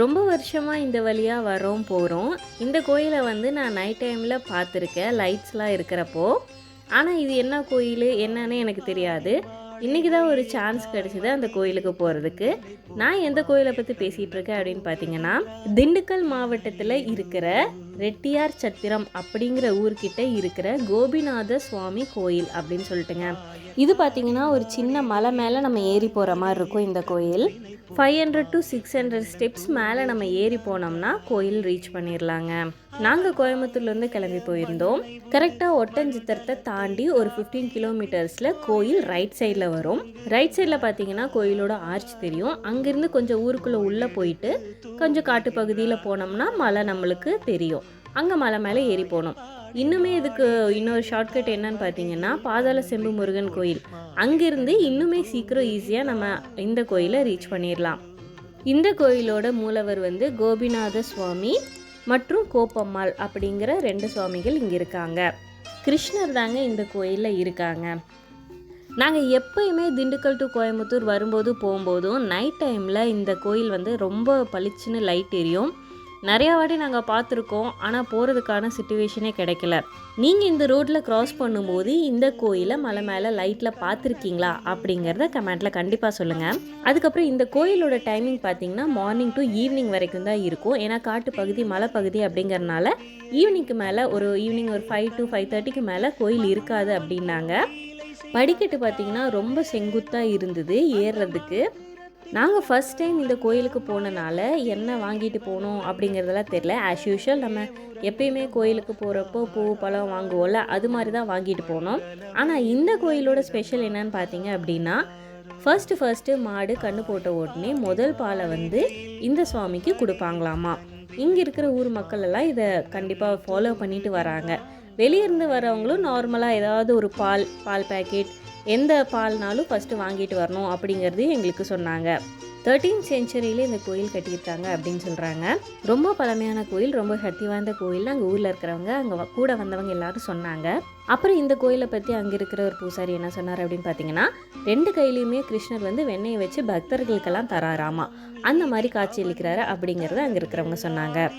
ரொம்ப வருஷமாக இந்த வழியாக வரோம் போகிறோம் இந்த கோயிலை வந்து நான் நைட் டைமில் பார்த்துருக்கேன். லைட்ஸ்லாம் இருக்கிறப்போ. ஆனால் இது என்ன கோயில்? என்னன்னு எனக்கு தெரியாது. இன்றைக்கி தான் ஒரு சான்ஸ் கிடச்சிது அந்த கோயிலுக்கு போகிறதுக்கு நான் எந்த கோயிலை பற்றி பேசிகிட்டு இருக்கேன் அப்படின்னு பார்த்தீங்கன்னா திண்டுக்கல் மாவட்டத்தில் இருக்கிற ரெட்டியார் சத்திரம் அப்படிங்கிற ஊர்கிட்ட இருக்கிற கோபிநாத சுவாமி கோயில் அப்படின்னு சொல்லிட்டுங்க. இது பார்த்தீங்கன்னா ஒரு சின்ன மலை மேலே நம்ம ஏறி போகிற மாதிரி இருக்கும் இந்த கோயில். Five hundred to six hundred steps மேலே நம்ம ஏறி போனோம்னா கோயில் ரீச் பண்ணிடலாங்க நாங்கள் கோயம்புத்தூர்லேருந்து கிளம்பி போயிருந்தோம். கரெக்டாக ஒட்டஞ்சித்திரத்தை தாண்டி ஒரு ஃபிஃப்டீன் கிலோமீட்டர்ஸில் கோயில் ரைட் சைடில் வரும். ரைட் சைடில் பார்த்தீங்கன்னா கோயிலோட ஆர்ச் தெரியும். அங்கேருந்து கொஞ்சம் ஊருக்குள்ளே உள்ளே போயிட்டு கொஞ்சம் காட்டு பகுதியில் போனோம்னா மலை நம்மளுக்கு தெரியும். அங்கே மலை மேலே ஏறி போனோம். இன்னுமே இதுக்கு இன்னொரு ஷார்ட்கட் என்னன்னு பார்த்தீங்கன்னா பாதாள செம்பு முருகன் கோயில். அங்கிருந்து இன்னுமே சீக்கிரம் ஈஸியாக நம்ம இந்த கோயிலை ரீச் பண்ணிடலாம். இந்த கோயிலோட மூலவர் வந்து கோபிநாத சுவாமி மற்றும் கோப்பம்மாள் அப்படிங்கிற ரெண்டு சுவாமிகள் இங்கே இருக்காங்க. கிருஷ்ணர் தாங்க இந்த கோயிலில் இருக்காங்க. நாங்கள் எப்பயுமே திண்டுக்கல் டு கோயம்புத்தூர் வரும்போது போகும்போதும் நைட் டைமில் இந்த கோயில் வந்து ரொம்ப பளிச்சுன்னு லைட் எரியும். நிறையா வாட்டி நாங்கள் பார்த்துருக்கோம் ஆனால் போகிறதுக்கான சுச்சுவேஷனே கிடைக்கல. நீங்கள் இந்த ரோட்டில் க்ராஸ் பண்ணும்போது இந்த கோயிலை மலை மேலே லைட்டில் பார்த்துருக்கீங்களா அப்படிங்கிறத கமெண்ட்டில் கண்டிப்பாக சொல்லுங்கள் அதுக்கப்புறம் இந்த கோயிலோட டைமிங் பார்த்தீங்கன்னா மார்னிங் டு ஈவினிங் வரைக்கும் தான் இருக்கும். ஏன்னா காட்டு பகுதி மலை பகுதி அப்படிங்கிறனால ஈவினிங்க்கு மேலே ஒரு ஈவினிங் ஒரு ஃபைவ் டு ஃபைவ் தேர்ட்டிக்கு மேலே கோயில் இருக்காது அப்படின்னாங்க. படிக்கட்டு பார்த்தீங்கன்னா ரொம்ப செங்குத்தாக இருந்தது ஏறுறதுக்கு. நாங்கள் ஃபஸ்ட் டைம் இந்த கோயிலுக்கு போனனால என்ன வாங்கிட்டு போகணும் அப்படிங்கிறதெல்லாம் தெரில ஆஸ் யூஷுவல் நம்ம எப்பயுமே கோயிலுக்கு போகிறப்போ பூ பழம் வாங்குவோம்ல அது மாதிரி தான் வாங்கிட்டு போனோம். ஆனால் இந்த கோயிலோட ஸ்பெஷல் என்னன்னு பார்த்தீங்க அப்படின்னா ஃபர்ஸ்ட் ஃபஸ்ட்டு மாடு கண்ணு போட்ட உடனே முதல் பாலை வந்து இந்த சுவாமிக்கு கொடுப்பாங்களாமா. இங்கே இருக்கிற ஊர் மக்கள் எல்லாம் இதை கண்டிப்பாக ஃபாலோ பண்ணிட்டு வராங்க. வெளியிருந்து வரவங்களும் நார்மலாக ஏதாவது ஒரு பால் பால் பேக்கெட் எந்த பால்னாலும் ஃபஸ்ட்டு வாங்கிட்டு வரணும் அப்படிங்கிறது எங்களுக்கு சொன்னாங்க. தேர்ட்டீன் செஞ்சுரியில இந்த கோயில் கட்டியிருக்காங்க அப்படின்னு சொல்கிறாங்க ரொம்ப பழமையான கோயில் ரொம்ப சக்தி வாய்ந்த கோயில் அங்கே ஊரில் இருக்கிறவங்க அங்கே கூட வந்தவங்க எல்லாரும் சொன்னாங்க. அப்புறம் இந்த கோயிலை பற்றி அங்கே இருக்கிற ஒரு பூசாரி என்ன சொன்னார் அப்படின்னு பார்த்தீங்கன்னா ரெண்டு கையிலையுமே கிருஷ்ணர் வந்து வெண்ணெயை வச்சு பக்தர்களுக்கெல்லாம் தராராமா அந்த மாதிரி காட்சி அளிக்கிறாரு அப்படிங்கிறத அங்கே இருக்கிறவங்க சொன்னாங்க.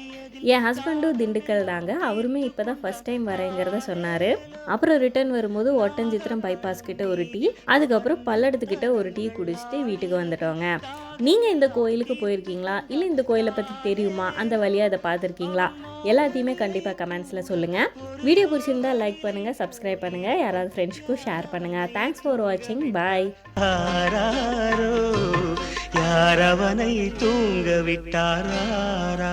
என் ஹஸ்பண்டும் திண்டுக்கல் தாங்க அவருமே இப்போ தான் ஃபஸ்ட் டைம் வரேங்கிறத சொன்னார். அப்புறம் ரிட்டர்ன் வரும்போது ஒட்டஞ்சித்திரம் பைபாஸ் கிட்ட ஒரு டீ அதுக்கப்புறம் பல்லடத்துக்கிட்ட ஒரு டீ குடிச்சிட்டு வீட்டுக்கு வந்துட்டோங்க. நீங்கள் இந்த கோயிலுக்கு போயிருக்கீங்களா? இல்லை இந்த கோயிலை பற்றி தெரியுமா? அந்த வழியாக அதை பார்த்துருக்கீங்களா? எல்லாத்தையுமே கண்டிப்பாக கமெண்ட்ஸில் சொல்லுங்கள் வீடியோ பிடிச்சிருந்தா லைக் பண்ணுங்கள் சப்ஸ்கிரைப் பண்ணுங்கள் யாராவது ஃப்ரெண்ட்ஸுக்கும் ஷேர் பண்ணுங்கள் தேங்க்ஸ் ஃபார் வாட்சிங் பாய் ஆராரோ யாரவனை தூங்க விட்டாரோ